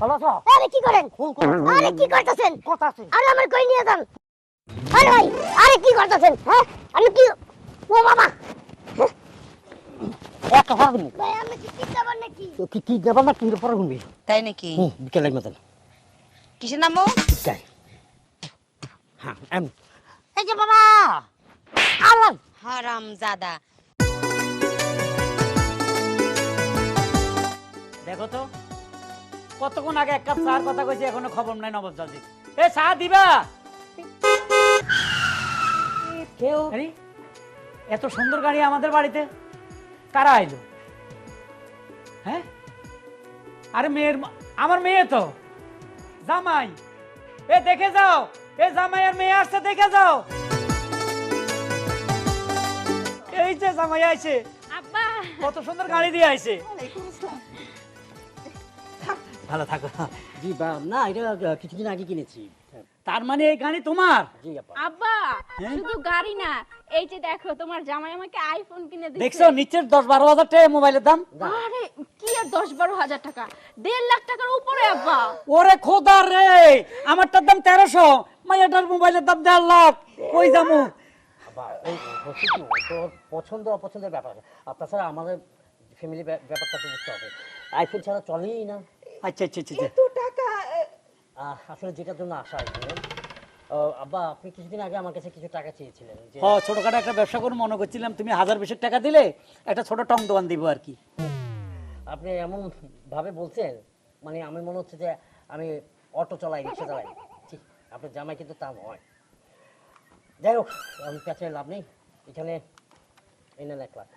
ভালো আছো? আরে কি করেন? আরে কি করতেছেন? কথা আছে। আরে আমার কই নিয়ে যান? আরে ভাই আরে কি করতেছেন? হ্যাঁ? আমি কি ও বাবা! একটা ভাগ নি ভাই আমি কি কি যাবেন নাকি? কি কি দেবা না কিন্তু পরে শুনবি তাই নাকি? হুম কিসের নামো হ্যাঁ এম। এই যে বাবা! আল্লাহ! হারাম জাদা। দেখো তো কতক্ষণ আগে এক কাপ চার কথা কইছি এখনও খবর নাই নবাব জাজি এ চা দিবা? কেউ এত সুন্দর গাড়ি আমাদের বাড়িতে। কারা আইলো? হ্যাঁ? আরে মেয়ের আমার মেয়ে তো। জামাই। এ দেখে যাও। এ জামাই আর মেয়ে আসছে দেখে যাও। এই যে জামাই আইছে। আব্বা। কত সুন্দর গাড়ি দিয়ে আইছে। ভালো থাকো। জি বা না এটা কিছুদিন আগে কিনেছি। তার মানে এই গাড়ি তোমার? জি আপা। আব্বা হ্যাঁ? শুধু গাড়ি না এই যে দেখো তোমার জামাই আমাকে আইফোন কিনে দিচ্ছে। দেখছ নিচের দশ বারো হাজার টাকা মোবাইলের দাম? আরে কি আর দশ বারো হাজার টাকা? দেড় লাখ টাকার উপরে আব্বা। ওরে খোদা রে! আমারটার দাম তেরোশো মাইয়াটার মোবাইলের দাম দেড় লাখ। কই কি তোর পছন্দ অপছন্দের ব্যাপার। আছে আর তাছাড়া আমাদের ফ্যামিলি ব্যাপারটা তো বুঝতে হবে। আইফোন ছাড়া চলেই না। আচ্ছা আচ্ছা আচ্ছা আচ্ছা। আহ, আসলে যেটার জন্য আসা হয়েছে আহ, আব্বা আপনি কিছুদিন আগে আমার কাছে কিছু টাকা চেয়েছিলেন যে হ ছোটখাটো একটা ব্যবসা করে মনে করছিলাম তুমি হাজার বিশেক টাকা দিলে একটা ছোট টং দোকান দিব আর কি। আপনি এমন ভাবে বলছেন মানে আমি মনে হচ্ছে যে আমি অটো চালাই রিক্সা চালাই। ঠিক আপনার জামাই কিন্তু তা নয়। যাই হোক আমি কাছে লাভ নেই। এখানে এই নেন এক লাখ।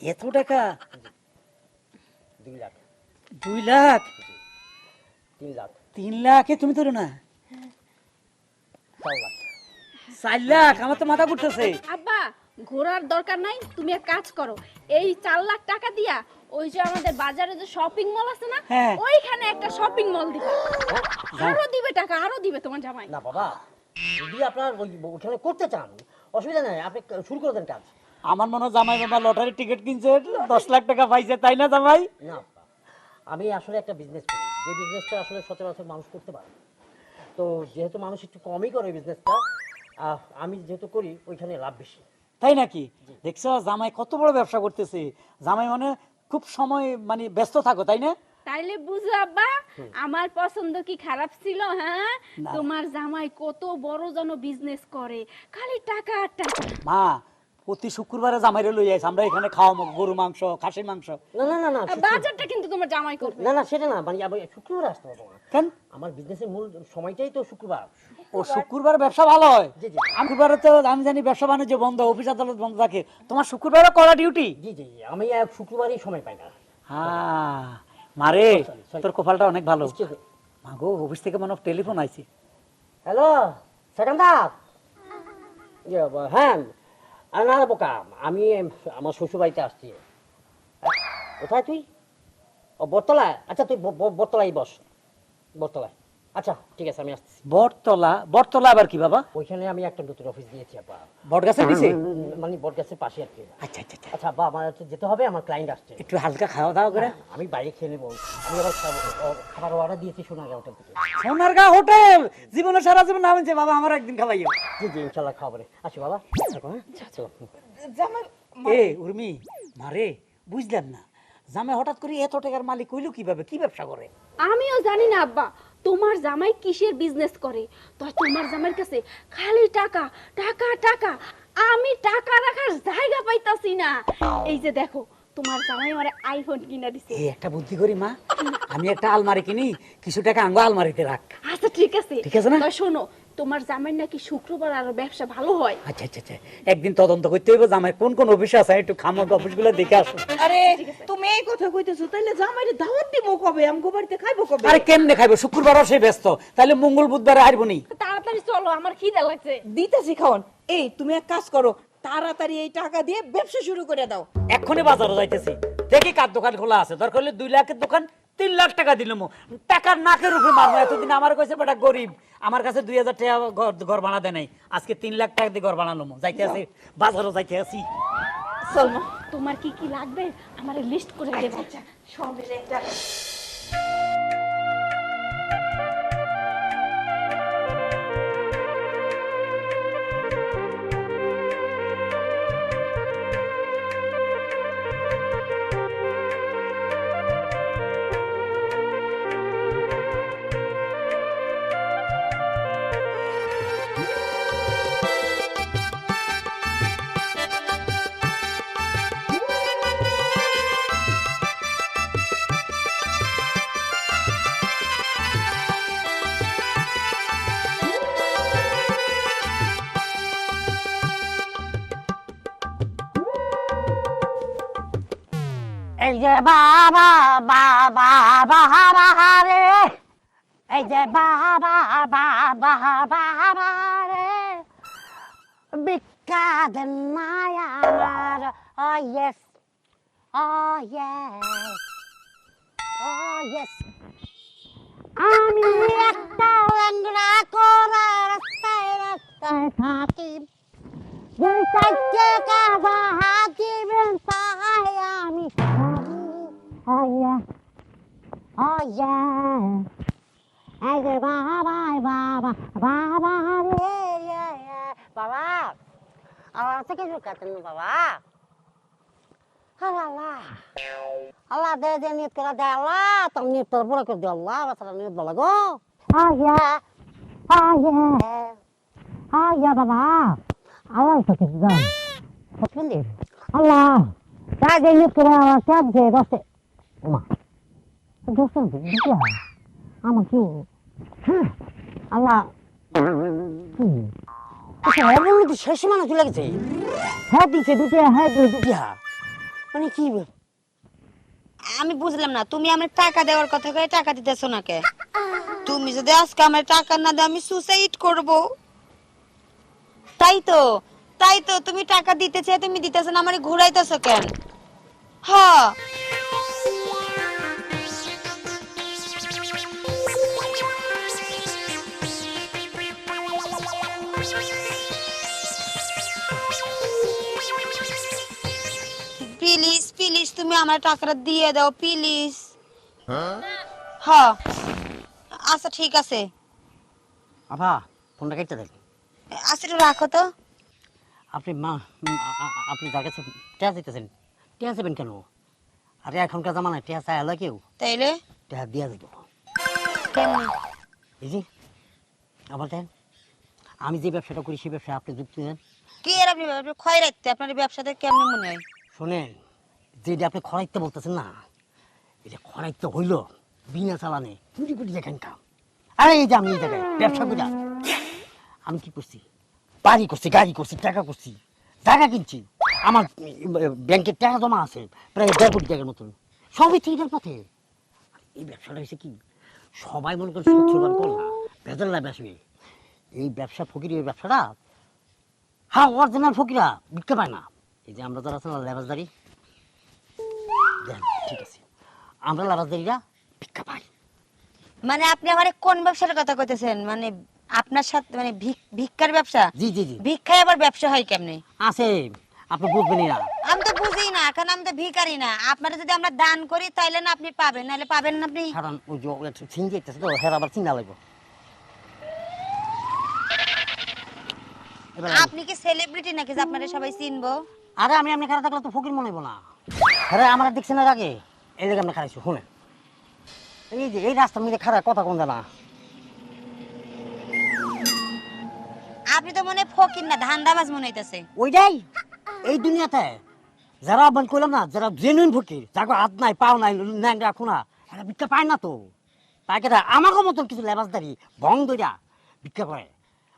এত টাকা? দুই লাখ। দুই লাখ? তিন লাখ। তিন লাখে তুমি তো না। চার লাখ। আমার তো মাথা ঘুরতেছে। আব্বা ঘোরার দরকার নাই তুমি এক কাজ করো। এই চার লাখ টাকা দিয়া ওই যে আমাদের বাজারে যে শপিং মল আছে না হ্যাঁ। ওইখানে একটা শপিং মল দিবে। আরও দিবে টাকা আরও দিবে তোমার জামাই। না বাবা যদি আপনার ওই ওখানে করতে চান অসুবিধা নাই আপনি শুরু করে দেন কাজ। আমার মনে হয় জামাই বাবা লটারি টিকিট কিনছে দশ লাখ টাকা পাইছে তাই না জামাই? না। আমি আসলে একটা বিজনেস করি। যে বিজনেসটা আসলে সচরাচর মানুষ করতে পারে। তো যেহেতু মানুষ একটু কমই করে বিজনেসটা আমি যেহেতু করি ওইখানে লাভ বেশি। তাই নাকি? দেখছ জামাই কত বড় ব্যবসা করতেছে। জামাই মানে খুব সময় মানে ব্যস্ত থাকো তাই না? তাইলে বুঝো আব্বা আমার পছন্দ কি খারাপ ছিল হ্যাঁ? তোমার জামাই কত বড় জন বিজনেস করে। খালি টাকা আর টাকা। মা প্রতি শুক্রবারে জামাইরে লই আইস আমরা এখানে খাওয়া গরু মাংস খাসির মাংস। না না না না বাজারটা কিন্তু তোমার জামাই করবে। না না সেটা না মানে আমি শুক্রবার আসতে পারব না কেন? আমার বিজনেসের মূল সময়টাই তো শুক্রবার। ও শুক্রবার ব্যবসা ভালো হয়? জি, জি। আমি শুক্রবারে তো আমি জানি ব্যবসা বাণিজ্য বন্ধ অফিস আদালত বন্ধ থাকে। তোমার শুক্রবারে করা ডিউটি জি জি আমি আর শুক্রবারই সময় পাই না। হ্যাঁ মারে তোর কপালটা অনেক ভালো. মাগো অফিস থেকে মনে টেলিফোন আইছে। হ্যালো ইয়ে, হ্যাঁ। আর না বোকা, আমি, আমার শ্বশুর বাড়িতে আসছি। কোথায় তুই? ও, বটতলায়? আচ্ছা তুই ব- ব- বস, বটতলায়। আচ্ছা ঠিক আছে আমি আসছি বটতলা বটতলা আবার কি বাবা? ওইখানে আমি একটা নতুন অফিস দিয়েছি আপা বট গাছের নিচে? মানে বটগাছের পাশে আর কি। আচ্ছা আচ্ছা আচ্ছা। আচ্ছা আব্বা আমার হচ্ছে যেতে হবে আমার ক্লায়েন্ট আসছে। একটু হালকা খাওয়া দাওয়া করে। আমি বাইরে খেয়ে নেব। আমি আবার খাব খাবার অর্ডার দিয়েছি সোনার হোটেল থেকে। সোনারগাঁ হোটেল জীবনে সারা জীবন নাম যে বাবা আমার একদিন খাওয়াইও জি জি ইনশাল্লাহ খাব রে। আসি বাবা। থাকো হ্যাঁ? চলো। এ উর্মি মারে বুঝলাম না। জামে হঠাৎ করে এত টাকার মালিক হইল কীভাবে? কি ব্যবসা করে? আমিও জানি না আব্বা। তোমার জামাই কিসের বিজনেস করে? তো তোমার জামাইয়ের কাছে খালি টাকা টাকা টাকা আমি টাকা রাখার জায়গা পাইতাছি না। এই যে দেখো তোমার জামাই আমারে আইফোন কিনা দিছে। এই একটা বুদ্ধি করি মা। আমি একটা আলমারি কিনি কিছু টাকা আঙ্গো আলমারিতে রাখ। আচ্ছা ঠিক আছে। ঠিক আছে না? শোনো তোমার জামাই নাকি শুক্রবার আর ব্যবসা ভালো হয়? আচ্ছা আচ্ছা আচ্ছা। একদিন তদন্ত করতে হইব জামাই কোন কোন অফিসে আছে একটু খামক অফিসগুলো দেখে আসো আরে তুমি এই কথা কইতেছো তাইলে জামাইরে দাওয়াত দিমু কবে? আমগো বাড়িতে খাইবো কবে? আরে কেমনে খাইবো? শুক্রবারও সে ব্যস্ত। তাহলে মঙ্গল বুধবারে হারবো নি। তাড়াতাড়ি চলো আমার খিদে লাগছে। দিতেছি খাওয়ান। এই তুমি এক কাজ করো তাড়াতাড়ি এই টাকা দিয়ে ব্যবসা শুরু করে দাও। এক্ষুনি বাজারে যাইতেছি। দেখি কার দোকান খোলা আছে। দরকার হলে দুই লাখের দোকান তিন লাখ টাকা দিলাম টাকার নাকের উপরে মারবো। এতদিন আমার কাছে বেটা গরিব, আমার কাছে দুই হাজার টাকা ঘর ভাড়া দেয় নাই। আজকে তিন লাখ টাকা দিয়ে ঘর বানালাম যাইতে আসি, বাজারও যাইতে আছি সলমা তোমার কি কি লাগবে আমার লিস্ট করে দেবো সব এই যে বাবা বাবা বাবা রে এই যে বাবা বাবা বাবা রে ভিক্ষা দেন মায়া আমার ও ইয়েস ও ইয়েস ও ইয়েস আমি একটা ল্যাংড়া করা রাস্তায় রাস্তায় থাকি দুই চারটে কাজা হাতিবেন তাই আমি আয়া আয়া এই যে বাবা বাবা বাবা রে রে, রে। বাবা আমার থেকে ঢুকাতেন বাবা আল্লাহ আল্লাহ দে দে নিয়ত করে দে আল্লাহ তোর নিয়ত তোর পুরো করে দে আল্লাহ বাচ্চারা নিয়ত বলা গো আয়া আয়া আয়া বাবা আল্লাহ তো কিছু পছন্দের আল্লাহ তাই নিয়ত করে আমার চাপ দে দশে ওমা দশে দিতে আমার কি? হ্যাঁ আল্লাহ। কি? শেষ মানে চলে গেছে। হ্যাঁ দিছে দুটো হ্যাঁ দুটিয়া মানে আমি বুঝলাম না, তুমি আমার টাকা দেওয়ার কথা কয়ে টাকা দিতেছো না তুমি যদি আজকে আমার টাকা না দাও, আমি সুসাইড করব। তাই তো তাই তো, তুমি টাকা দিতে চেয়ে তুমি দিতেছো না, আমারে ঘুরাইতেছো কেন? হ্যাঁ। তুমি আমার টাকাটা দিয়ে দাও প্লিজ হ্যাঁ? আচ্ছা ঠিক আছে। আপা ফোনটা কেটে দেন। আচ্ছা একটু রাখো তো। আপনি মা আপনি যার কাছে টেয়া দিতেছেন টেয়া দেবেন কেন? আরে এখনকার জামানায় টেয়া চায় আলা কেউ? তাইলে? টেয়া দিয়া দেব এই যে আবার দেন। আমি যে ব্যবসাটা করি সেই ব্যবসায় আপনি যুক্ত দেন কি এর আপনি আপনি ক্ষয় রাখতে আপনার এই ব্যবসাতে কেমন মনে হয়? শোনেন যেটা আপনি খরাইতে বলতেছেন না, এটা খরাইতে হইল বিনা চালানে কোটি কোটি টাকা ইনকাম আরে এই যে আমি এই জায়গায় ব্যবসা করি আমি কি করছি? বাড়ি করছি, গাড়ি করছি, টাকা করছি, জায়গা কিনছি। আমার ব্যাংকের টাকা জমা আছে, প্রায় দেড় কোটি টাকার মতন। সবই ঠিকের পথে। এই ব্যবসাটা হয়েছে কি? সবাই মনে করে সচ্ছলবার কর না ভেতর লাভ আসবে। এই ব্যবসা ফকির, এই ব্যবসাটা হ্যাঁ অরিজিনাল ফকিরা বিকতে পায় না। এই যে আমরা যারা লেবাসদারি। ঠিক আছে। আমরা ভিক্ষা পাই। মানে আপনি আমার কোন ব্যবসার কথা কইতেছেন? মানে আপনার সাথে মানে ভিক্ষার ব্যবসা? জি জি জি। ভিক্ষায় আবার ব্যবসা হয় কেমনে? আছে আপনি বুঝবেনই না। আমি তো বুঝি না কারণ আমি তো ভিখারি না। আপনারা যদি আমরা দান করি তাইলে না আপনি পাবেন নাহলে পাবেন না আপনি? কারণ ওই যে তো হের আবার চিনা লাগবে। আপনি কি সেলিব্রিটি নাকি যে আপনারা সবাই চিনবো? আরে আমি আপনি খারাপ থাকলে তো ফকির মনে হইব না। আরে আমার দেখছেন এর আগে এই জায়গায় আপনি খারাইছো শুনে এই যে এই রাস্তার মধ্যে খারাপ কথা কোন জানা। আপনি তো মনে ফকির না ধান্দাবাজ মনে হইতেছে। ওইটাই? এই দুনিয়াতে? যারা মানে কইলাম না যারা জেনুইন ফকির যাকে হাত নাই পাও নাই ন্যাংরা খুনা এরা ভিক্ষা পায় না তো। পায় কেটা আমাকে মতন কিছু লেবাসদারি ভং দইরা ভিক্ষা করে।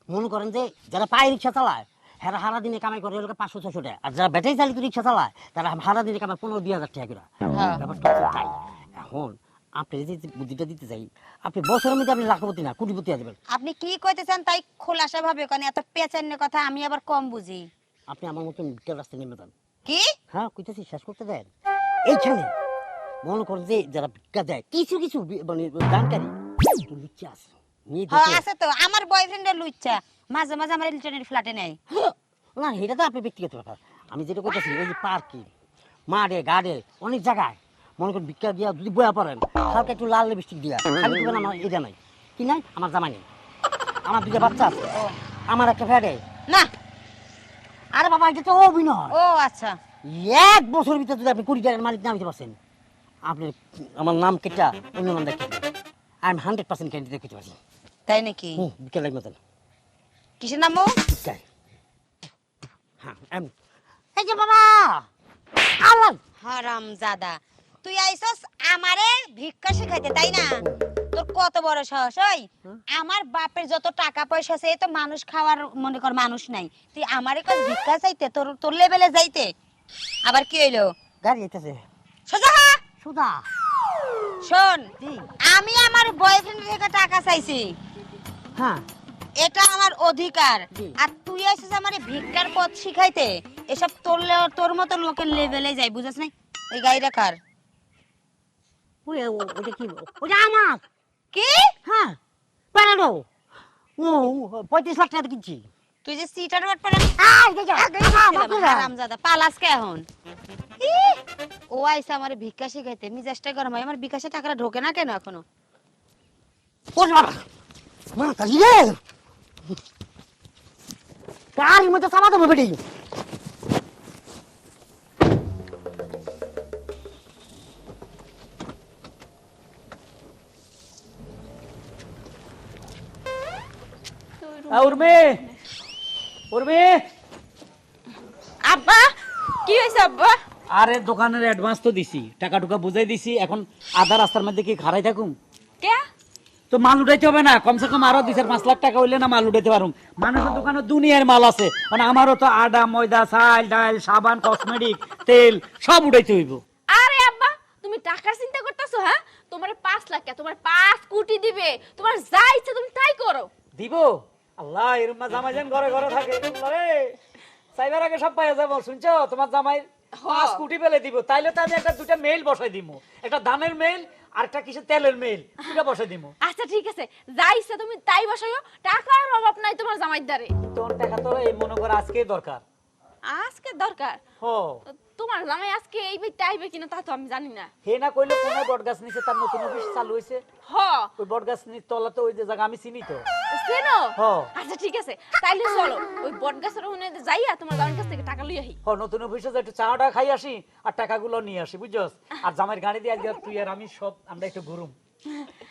মনে করেন যে যারা পায়ে রিক্সা চালায় হেরা হারা দিনে কামাই করে এলাকা পাঁচশো ছশো টাকা। আর যারা ব্যাটারি চালিত রিক্সা চালায় তারা হারা দিনে কামাই পনেরো দুই হাজার টাকা করে। হ্যাঁ। ব্যাপারটা তাই। এখন আপনি যদি বুদ্ধিটা দিতে চাই আপনি বছরের মধ্যে আপনি লাখপতি না কোটিপতি আসবেন আপনি কি কইতেছেন তাই খোলাসা ভাবে কারণ এত পেঁচান্য কথা আমি আবার কম বুঝি। আপনি আমার মতন ভিক্ষার রাস্তায় নেমে যান। কি? হ্যাঁ কইতেছি শেষ করতে দেন। এইখানে মনে করেন যে যারা ভিক্ষা দেয় কিছু কিছু মানে দানকারী লুচ্চা আছে। হ্যাঁ আছে তো। আমার বয়ফ্রেন্ডের লুচ্চা। মাঝে মাঝে আমার ইলেকট্রনিক ফ্ল্যাটে নেয়। না এটা তো আপনি ব্যক্তিগত ব্যাপার। আমি যেটা করতেছি ওই যে পার্কে মাঠে গার্ডে অনেক জায়গায় মনে করেন ভিক্ষা দিয়া যদি বয়া পড়েন হালকা একটু লাল লিপস্টিক দিয়া খালি দিবেন আমার এটা নাই। কি নাই? আমার জামাই নেই। আমার দুটো বাচ্চা আছে। আমার একটা ফ্যাটে না। আরে বাবা এটা তো অভিনয়। ও আচ্ছা। এক বছর ভিতরে যদি আপনি কুড়ি টাকার মালিক নাম দিতে পারছেন আপনি আমার নাম কেটা অন্য নাম দেখতে I am hundred percent candidate করতে পারছি তাই নাকি? হুম বিকেল লাগবে কিসের নাম? হ্যাঁ এই যে বাবা। আল্লাহ হারাম জাদা তুই আইসস আমারে ভিক্ষা শিখাইতে তাই না? তোর কত বড় সাহস ওই? আমার বাপের যত টাকা পয়সা আছে তো মানুষ খাওয়ার মনে কর মানুষ নাই। তুই আমারে কাছে ভিক্ষা চাইতে তোর তোর লেভেলে যাইতে। আবার কি হইল? গাড়ি আইতেছে সোজা। সুদা শোন আমি আমার বয়ফ্রেন্ড থেকে টাকা চাইছি। হ্যাঁ। এটা আমার অধিকার। আর তুই আসিস আমার ভিক্ষার পথ শিখাইতে। এসব তোর তোর মতো লোকের লেভেলে যাই বুঝাস নাই? ওই গাড়িটা কার? ওটা কি ওটা আমার। কি? হ্যাঁ। ও পঁয়ত্রিশ লাখ টাকা কিনছি। তুই যে সিটার। হারামজাদা এখন। ও আইসা আমার ভিক্ষা শিখাইতে। মিজাজটা গরম হয়। আমার বিকাশে টাকাটা ঢোকে না কেন এখনও? ওরে বাবা। মা গাড়ির মধ্যে চাপা দেবো বেটি? উর্মি! উর্মি! আব্বা কি হয়েছে আব্বা? আরে দোকানের অ্যাডভান্স তো দিছি। টাকা টুকা বুঝাই দিছি। এখন আধা রাস্তার মধ্যে কি খারাই থাকুম? কে? তো মাল উঠাইতে হবে না। কমসে কম আরও দুই চার পাঁচ লাখ টাকা হইলে না মাল উঠাইতে পারুম। মানুষের দোকানে দুনিয়ার মাল আছে। মানে আমারও তো আডা ময়দা চাল ডাল সাবান কসমেটিক তেল সব উঠাইতে হইব। আরে আব্বা তুমি টাকার চিন্তা করতেছো হ্যাঁ? তোমার পাঁচ লাখ কে তোমার পাঁচ কোটি দিবে। তোমার যা ইচ্ছা তুমি তাই করো। দিব? আল্লাহ এরম জামাই যেন ঘরে ঘরে থাকে। আরে সাইবার আগে সব পাইয়া যাব শুনছো? তোমার জামাই পাঁচ কোটি পেলে দিব। তাইলে তো আমি একটা দুটা মেইল বসাই দিব একটা ধানের মেইল আর একটা কিসের তেলের মেল এটা বসাই দিব আচ্ছা ঠিক আছে। যা ইচ্ছা তুমি তাই বসাইও। টাকার অভাব নাই তোমার জামাইদারে। তোর টাকা তো এই মনে কর আজকেই দরকার। আজকে দরকার? হো। তোমার জামাই আজকে এই বিট আইবে কিনা তা তো আমি জানি না। হে না কইলে কোন বটগাছ নিচে তার নতুন অফিস চালু হইছে? হ। ওই বটগাছ নিচে তলাতে ওই যে জায়গা আমি চিনি তো। চেনো। আচ্ছা ঠিক আছে। তাইলে চলো ওই বট ওখানে যাইয়া তোমার জামাইর কাছ থেকে টাকা লই আহি। হ নতুন অফিসে যে একটু চাটা খাই আসি আর টাকাগুলো নিয়ে আসি বুঝছস? আর জামাইয়ের গাড়ি দিয়ে আজকে তুই আর আমি সব আমরা একটু ঘুরুম।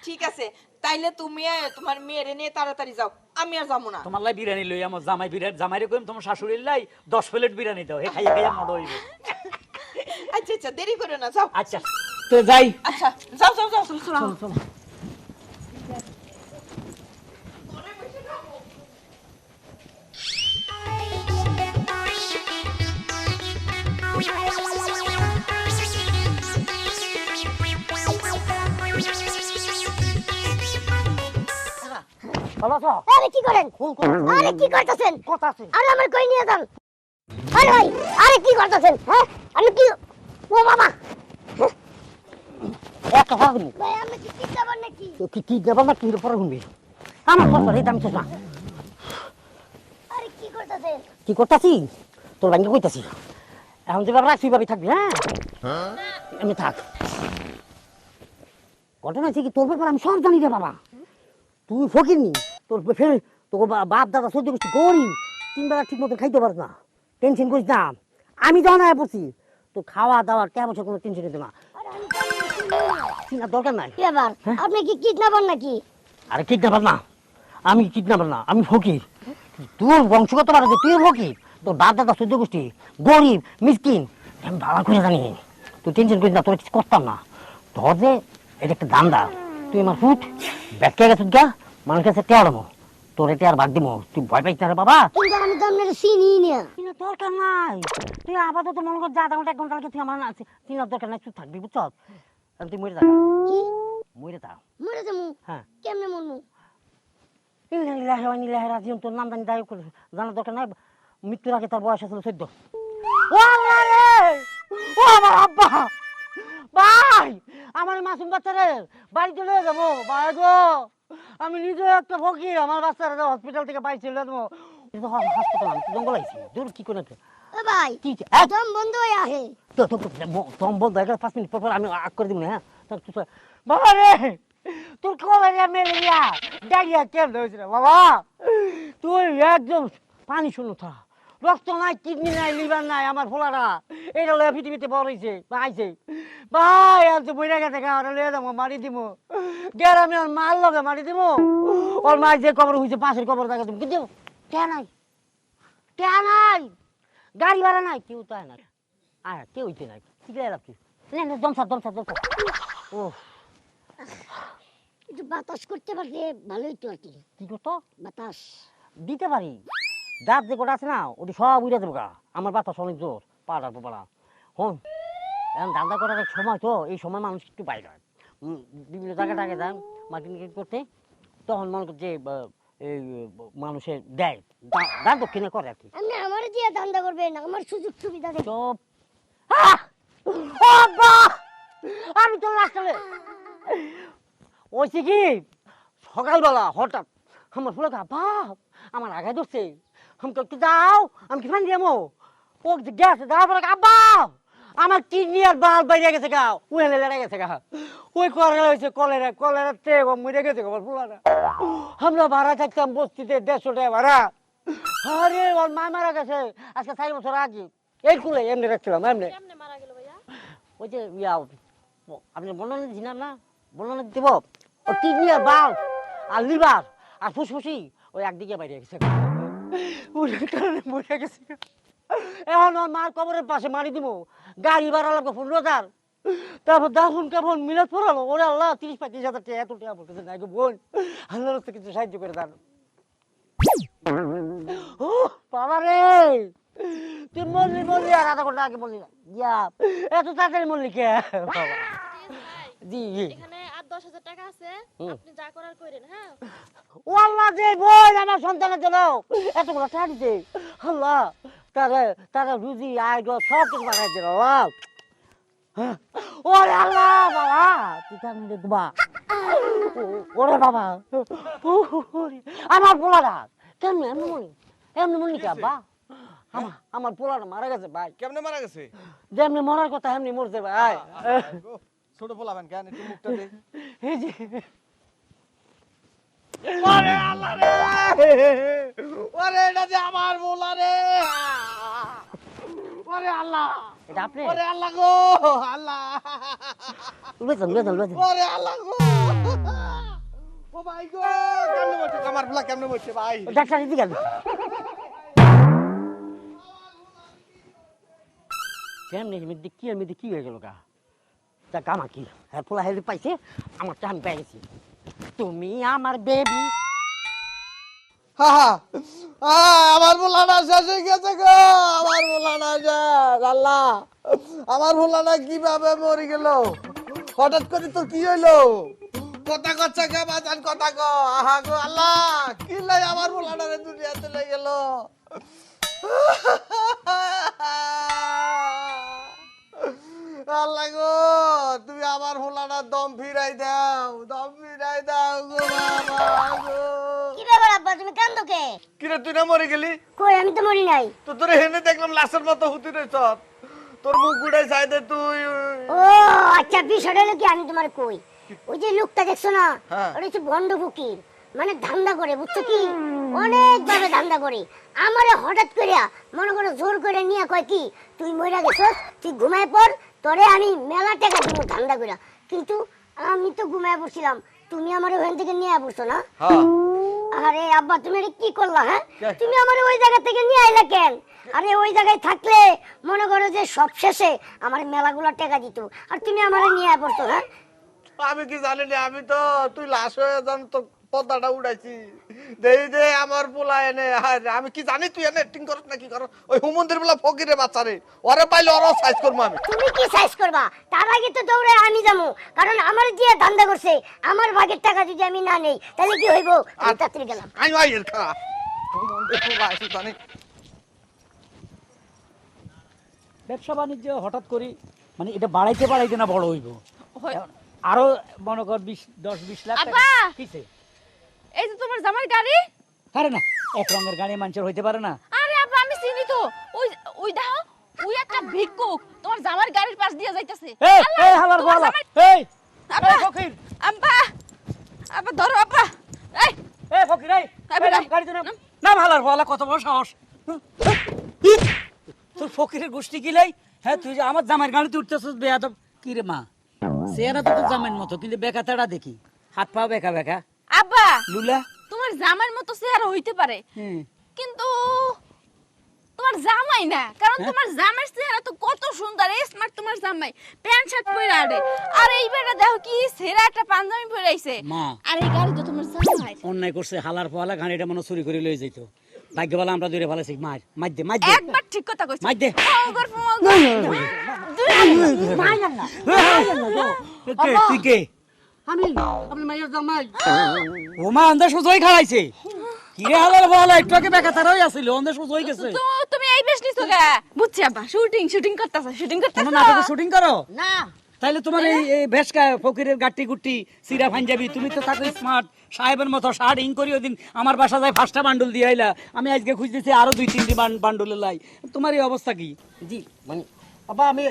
ঠিক আছে তাইলে তুমি তোমার মেয়েরে নিয়ে তাড়াতাড়ি যাও আমি আর যাব না। তোমার লাই বিরিয়ানি লই আমার জামাই বিরিয়ানি জামাইরে কইম তোমার শাশুড়ির লাই দশ প্লেট বিরিয়ানি দাও হে খাইয়া খাইয়া মড হইবে। আচ্ছা আচ্ছা দেরি করে না যাও। আচ্ছা। তো যাই। আচ্ছা যাও যাও যাও। চলো চলো। আরে কি করেন? আরে কি করতেছেন? আরে আমার কই নিয়ে যান? আরে ভাই আরে কি করতেছেন? হ্যাঁ? আমি কি ও বাবা! একটা কথা ভাই আমি কি কি যাবেন নাকি? কি কি দেবো না কি পরে শুনবি? আমার কথা রে আমি না আরে কি করতেছেন? কি করতেছি? তোর ব্যাংকে কইতাছি। এখন যে বাবা তুই ভাবি থাকবি হ্যাঁ? আমি থাক। ঘটনা হচ্ছে কি তোর ব্যাপার আমি সব জানি রে বাবা। তুই ফকির নি? তোর ফের বা- বাপ দাদা সহ্য করছি গরিব। তিন বেলা ঠিক মতো খাইতে পারস না। টেনশন করিস না। আমি যখন আয় পড়ছি। তোর খাওয়া দাওয়া কেমন কোনো টেনশন নিতে না। না। চিন্তার দরকার নাই। কি ব্যাপার? আপনি কি কিডন্যাপার নাকি? আরে কিডন্যাপার না। আমি কিডন্যাপার না। আমি ফকির। তোর বংশগত তুই ফকির। তোর বাপ দাদা সহ্য গোষ্ঠী গরিব মিসকিন। আমি ভালো করে জানি। তুই টেনশন করিস না তোর কিছু করতাম না। ধর যে এটা একটা দান্দা তুই আমার ফুট। ব্যাখ্যা গেছিস গা? মানুষ কাছে টেয়ারমো তোর এটা আর ভাগ দিমো তুই ভয় পাইছ না রে বাবা। কিন্তু আমি তো আপনাকে চিনি না। চিনার দরকার নাই। তুই আপাতত মনে কর যা আধা ঘণ্টা এক ঘণ্টা লাগে তুই আমার না চিনার দরকার নাই তুই থাকবি বুঝছ? তুই মরে যা। কি? মরে যা। মরে যাব? হ্যাঁ। কেমনে রাজিউন তোর নাম জানি দায়ী করে জানার দরকার নাই। মৃত্যুর আগে তার বয়স আসলে চোদ্দ। ও আল্লাহ রে! ও আমার আব্বা! ভাই আমার মাসুম বাচ্চারে বাড়িতে লয়ে যাব। ভাই গো! আমি নিজে একটা ফকির আমার বাচ্চারা হসপিটাল থেকে বাইরে চলে যাব হাসপাতাল আমি জঙ্গল আইছি দূর কি করে ভাই বন্ধ হয়ে আহে বল পাঁচ মিনিট পর পর আমি আগ করে দিব না হ্যাঁ? বাবা রে! তোর কলেরিয়া ম্যালেরিয়া ডায়রিয়া কেন হয়েছে বাবা? তুই একদম পানি শুনো থা রক্ত নাই কিডনি নাই লিভার নাই আমার ফোলাটা এটা লয়ে পৃথিবীতে বড় হয়েছে বা আইছে ভাই আর তো বইরা গেছে গা ওরা লয়ে যাব মারি দিব গ্যারামে ওর মাল লগে মারি দিব ওর মায়ের যে কবর হয়েছে পাশের কবর দেখা তুমি কিন্তু কে নাই? কে নাই? গাড়ি ভাড়া নাই কেউ তো আয় না আয় কেউ হইতে নাই। ঠিক আছে রাখছি দমসা দমসা দমসা ও একটু বাতাস করতে পারলে ভালো হইতো আর কি। কি করতো? বাতাস। দিতে পারি। দাঁত যে কটা আছে না ওটি সব উড়ে দেবো গা। আমার বাতাস অনেক জোর পাড়ার পাড়া। হন এখন ধান্দা করার সময় তো এই সময় মানুষ একটু বাইরে হয়। বিভিন্ন জায়গায় টাকা দেন মার্কেটিং করতে তখন মনে করছে এই মানুষের দেয়। দান দক্ষিণে করে আর কি। আপনি আমার দিয়ে ধান্দা করবেন আমার সুযোগ সুবিধা দেখে চুপ! আমি তো আসলে ওইছে কি? সকালবেলা হঠাৎ আমার ফুলে বাপ আমার আগে ধরছে। আমি তো একটু দাও আমি কি ফান দিয়ামো ও গেছে দেওয়ার পরে আব্বা আমার কিডনি আর বাল বাইরে গেছে গা উড়ে লেড়ে গেছে গা ওই কলেরা হয়েছে কলেরা কলেরা তে মরে গেছে গা ফুলারা আমরা ভাড়া থাকতাম বস্তিতে দেড়শো টাকা ভাড়া আরে ওর মা মারা গেছে আজকে চার বছর আগে এই কুলে এমনি রাখছিলাম এমনি ওই যে ইয়া ও- আপনি বর্ণনা দিছিলেন না বর্ণনা দিব ও কিডনি আর বাল আর লিভার আর ফুসফুসি ওই একদিকে বাইরে গেছে ওটার কারণে মরে গেছে। এখন ওর মার কবরের পাশে মারি দিব। গাড়ি ভাড়া লাগবে পনেরো হাজার। তারপর দাফন কাফন মিলাদ পড়ালো। ওরে আল্লাহ তিরিশ পঁয়ত্রিশ হাজার টাকা এত টাকা বলতেছে না বোন আল্লাহ রাস্তা কিছু সাহায্য করে দান ও বাবা রে! তুই মরলি মরলি আর আধা ঘণ্টা আগে বললি না। ইয়া এত তাড়াতাড়ি মরলি কে? বাবা। জি। এখানে দশ হাজার টাকা আছে আপনি যা করার করেন হ্যাঁ ও আল্লাহ যে বোন আমার সন্তানের জন্য এতগুলো টাকা দিতে আল্লাহ তারা তারা রুজি আয় সব কিছু বানাই দিল আল্লাহ ওরে আল্লাহ বাবা তুই তার মধ্যে ওরে বাবা আমার পোলাটা কেমনি এমনি মনি এমনি মনি কে আব্বা আমার আমার পোলাটা মারা গেছে ভাই কেমনে মারা গেছে যেমনি মরার কথা এমনি মরছে ভাই ছোট পোলাবেন কেন একটু মুখটা দে এই যে ওরে আল্লাহ রে ওরে এটা যে আমার মোলা রে ওরে আল্লাহ এটা আপনি ওরে আল্লাহ গো আল্লাহ বেতন বেতন বেতন ওরে আল্লাহ গো ও ভাই গো কেমনে বলছে আমার পোলা কেমনে বলছে ভাই ডাক্তার দিকে কেমনি মেয়েদের কি আর মেয়েদের কি হয়ে গেল গা তা কামা কি? হ্যাঁ পোলা হেলে পাইছে? আমার আমি পেয়ে তুমি আমার বেবি আমার ভোলানা শেষ হয়ে গেছে গো। আমার ভোলানা শেষ, আল্লাহ। আমার ভোলানা কীভাবে মরে গেল? হঠাৎ করে তো কি হইল? কথা কচ্ছে কে বাজান কথা কো আহা গো, আল্লাহ, কি লাই আমার ভোলানা রে দুনিয়া চলে গেল? আল্লাহ গো তুমি আমার ভোলানার দম ফিরাই দাও দম ফিরাই দাও গো বাবা গো। কি ব্যাপার আব্বা তুমি কান্দো কে? কিরে তুই না মরে গেলি? কই আমি তো মরি নাই। তো তোর হেনে দেখলাম লাশের মতো হুতি রয়েছ তোর মুখ গুড়াই চাইদে তুই। ও আচ্ছা বিষয়টা হলো কি আমি তোমার কই? ওই যে লোকটা দেখছ না হ্যাঁ। ওটা হচ্ছে ভণ্ড ফকির মানে ধান্দা করে বুঝছ কি? অনেক ভাবে ধান্দা করে। আমারে হঠাৎ করিয়া মনে করো জোর করে নিয়ে কয় কি তুই মইরা গেছস তুই ঘুমায় পড় তোরে আমি মেলা টাকা দিব ধান্দা করিয়া কিন্তু আমি তো ঘুমায় পড়ছিলাম তুমি আমার ওখান থেকে নিয়ে পড়ছো না? হ্যাঁ। আরে আব্বা তুমি কি করলা হ্যাঁ? তুমি আমার ওই জায়গা থেকে নিয়ে আইলা কেন? আরে ওই জায়গায় থাকলে মনে করো যে সব শেষে আমার মেলাগুলো টাকা দিত আর তুমি আমার নিয়ে পড়তো হ্যাঁ? আমি কি জানি না আমি তো তুই লাশ হয়ে যান তো পর্দাটা উড়াইছি। দেই দে আমার পোলা এনে আরে আমি কি জানি তুই এনে অ্যাক্টিং করছ না কি কর ওই হুমন্দির বলা ফকিরে বাচ্চারে ওরে পাইলে ওরও সাইজ করব আমি। তুমি কি সাইজ করবা? তার আগে তো দৌড়ে আমি যাব কারণ আমার দিয়ে ধান্দা করছে আমার ভাগের টাকা যদি আমি না নেই তাহলে কি হইব? আমি তাড়াতাড়ি গেলাম। আই আই এর খা হুমন্দির পোলা আইছি জানি। ব্যবসা বাণিজ্য হঠাৎ করি মানে এটা বাড়াইতে বাড়াইতে না বড় হইব। আরও মনে কর বিশ দশ বিশ লাখ টাকা! কিসে? এই যে তোমার জামার গাড়ি? না এক রঙের গাড়ি মানুষের হইতে পারে না। আরে আব্বা আমি চিনি তো। ওই ওই দেখো ওই একটা ভিক্ষুক তোমার জামার গাড়ির পাশ দিয়ে যাইতেছে। এই এই হালার বলা। এই আব্বা! ফকির। আব্বা আব্বা ধরো আব্বা এই। এই ফকির এই নাম নাম। হালার বলা কত বড় সাহস। তোর ফকিরের গোষ্ঠী কিলাই হ্যাঁ তুই যে আমার জামাইয়ের গাড়িতে উঠতেছিস বেয়াদব। কি রে মা? চেহারা তো তোর জামাইয়ের মতো কিন্তু বেকা তেড়া দেখি। হাত পা বেকা বেকা। আব্বা লুলা। তোমার জামাইয়ের মতো চেহারা হইতে পারে। কিন্তু তোমার জামাই না কারণ হ্যাঁ? তোমার জামাইয়ের চেহারা তো কত সুন্দর স্মার্ট তোমার জামাই। প্যান্ট শার্ট পরে আরে আর এই বেটা দেখো কি সেরা একটা পাঞ্জাবি পরে আইছে। আর এই গাড়ি তো তোমার জামাই। অন্যায় করছে হালার পালা গাড়িটা মনে চুরি করে লয়ে যাইতো। ভাগ্য ভাগ্যবালা আমরা দূরে ফেলেছি মার মার দে মার দে। একবার ঠিক কথা কইছ। মার দে। তুই কে? আমি আপনি মাইয়ের জামাই। ও মা সুজই খাওয়াইছে কি হালাল বল একটু আগে বেকা তারাই আছিল অন্ধে সুজই গেছে। তো তুমি এই বেশ নিছো গা? বুঝছি আব্বা শুটিং শুটিং করতেছ শুটিং কোনো করতেছ নাটকে শুটিং করো? না। তাইলে তোমার এই এই ভেসকা ফকিরের গাট্টি গুট্টি সিরা পাঞ্জাবি তুমি তো থাকো স্মার্ট সাহেবের মতো শার্ট ইং করি ওদিন আমার বাসা যায় ফার্স্টটা বান্ডুল দিয়ে আইলা। আমি আজকে খুঁজতেছি আরও দুই তিনটি বান্ডুলে লাই। তোমার এই অবস্থা কি? জি মানে আমি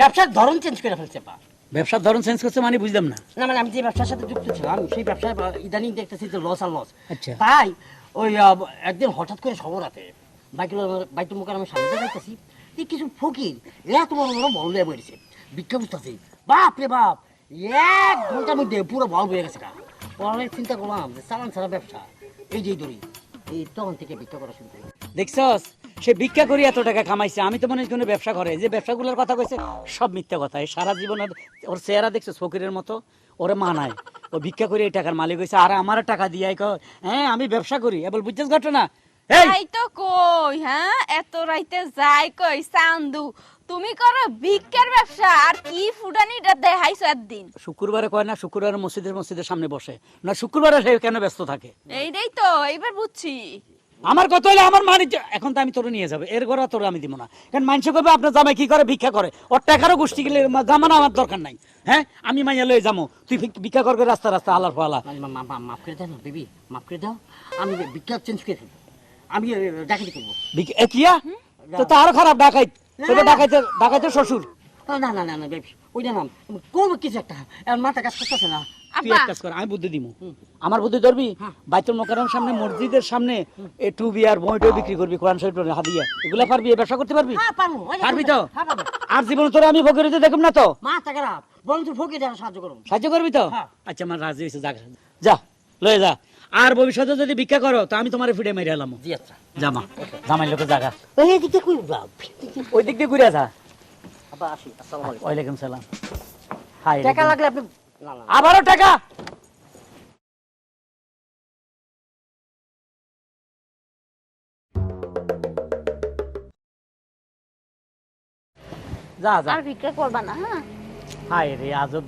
ব্যবসার ধরন চেঞ্জ করে ফেলছি আপা ব্যবসার ধরন চেঞ্জ করছে মানে বুঝলাম না। না মানে আমি যে ব্যবসার সাথে যুক্ত ছিলাম সেই ব্যবসায় ইদানিং দেখতেছি যে লস আর লস আচ্ছা। তাই ওই একদিন হঠাৎ করে খবর আছে বাইকুল বাইতুল মুখের আমি সামনে যাইতেছি এই কিছু ফকির এরা তোমার বড় বল দিয়ে বেরিয়েছে ভিক্ষা বুঝতেছি বাপ রে বাপ এক ঘণ্টার মধ্যে পুরো বল হয়ে গেছে গা। পরে চিন্তা করলাম যে চালান ছাড়া ব্যবসা। এই যে ধরি এই তখন থেকে ভিক্ষা করা শুরু করি। দেখছস? সে ভিক্ষা করি এত টাকা কামাইছে। আমি তো মনে হয় কোনো ব্যবসা করে যে ব্যবসাগুলোর কথা কইছে সব মিথ্যা কথা। সারা জীবনের ওর চেহারা দেখছ ফকিরের মতো? ওরে মানায়। ও ভিক্ষা করে এই টাকার মালিক হয়েছে আর আমার টাকা দিয়ে কয় হ্যাঁ আমি ব্যবসা করি। এবার বুঝছিস ঘটনা? এই! তো কই হ্যাঁ? এত রাইতে যাই কই চান্দু। তুমি করো ভিক্ষার ব্যবসা আর কি দেখাইছো একদিন? শুক্রবারে কয় না শুক্রবারে মসজিদের মসজিদের সামনে বসে। না শুক্রবারে সে কেন ব্যস্ত থাকে? এইটাই তো এইবার বুঝছি। আমার কত হলে আমার বাণিজ্য এখন তো আমি তোরে নিয়ে যাব এর ঘরে তোরে আমি দিব না। কারণ মানুষ করবে আপনার জামাই কি করে? ভিক্ষা করে। ওর টাকারও গোষ্ঠী গেলে জামানো আমার দরকার নাই। হ্যাঁ? আমি মাইয়া লয়ে যাব। তুই ভিক্ষা করবে রাস্তা রাস্তা আলার ফালা। মানে মাফ করে দাও বেবি। মাফ করে দাও। আমি ভিক্ষা চেঞ্জ করে ফেলব আমি ডাকাতি করব। কিয়া? তো তো আরও খারাপ ডাকাইত তোকে ডাকাইতে ডাকাইতে শ্বশুর। না না না না বেবি। ওইটা নাম করব কিছু একটা এখন মাথা কাজ করতেছে না। তুই এক কাজ কর আমি বুদ্ধি দিব আমার বুদ্ধি ধরবি? বাইতুল মোকাররম সামনে মসজিদের সামনে এ টু বিয়ার বইটা বিক্রি করবি কোরআন শরীফ হাদিয়া। এগুলা পারবি এই ব্যবসা করতে পারবি? হ্যাঁ পারব। ওই যে- পারবি তো? হ্যাঁ আর জীবন তোরা আমি ফকির দেখুম না তো? মাথা খারাপ। বরং তুই ফকির দেওয়া সাহায্য করবি তো? হ্যাঁ। আচ্ছা আমার রাজি হয়েছে যা যা লয়ে যা। আর ভবিষ্যতে যদি ভিক্ষা করো তো আমি তোমার ফিডে মেরে এলাম। আচ্ছা। জামা। জামাই লোকের জায়গা। দিকে কই ওই দিক দিয়ে ঘুরে যা। আসি আসসালামু আলাইকুম। ওয়ালাইকুম সালাম। হাই টাকা লাগলে আপনি না না আবারও টাকা? যা যা। আর ভিক্ষা করবা না হ্যাঁ? হায় রে আজব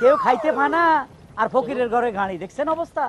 কেউ খাইতে পানা আর ফকিরের ঘরে গাড়ি দেখছেন অবস্থা?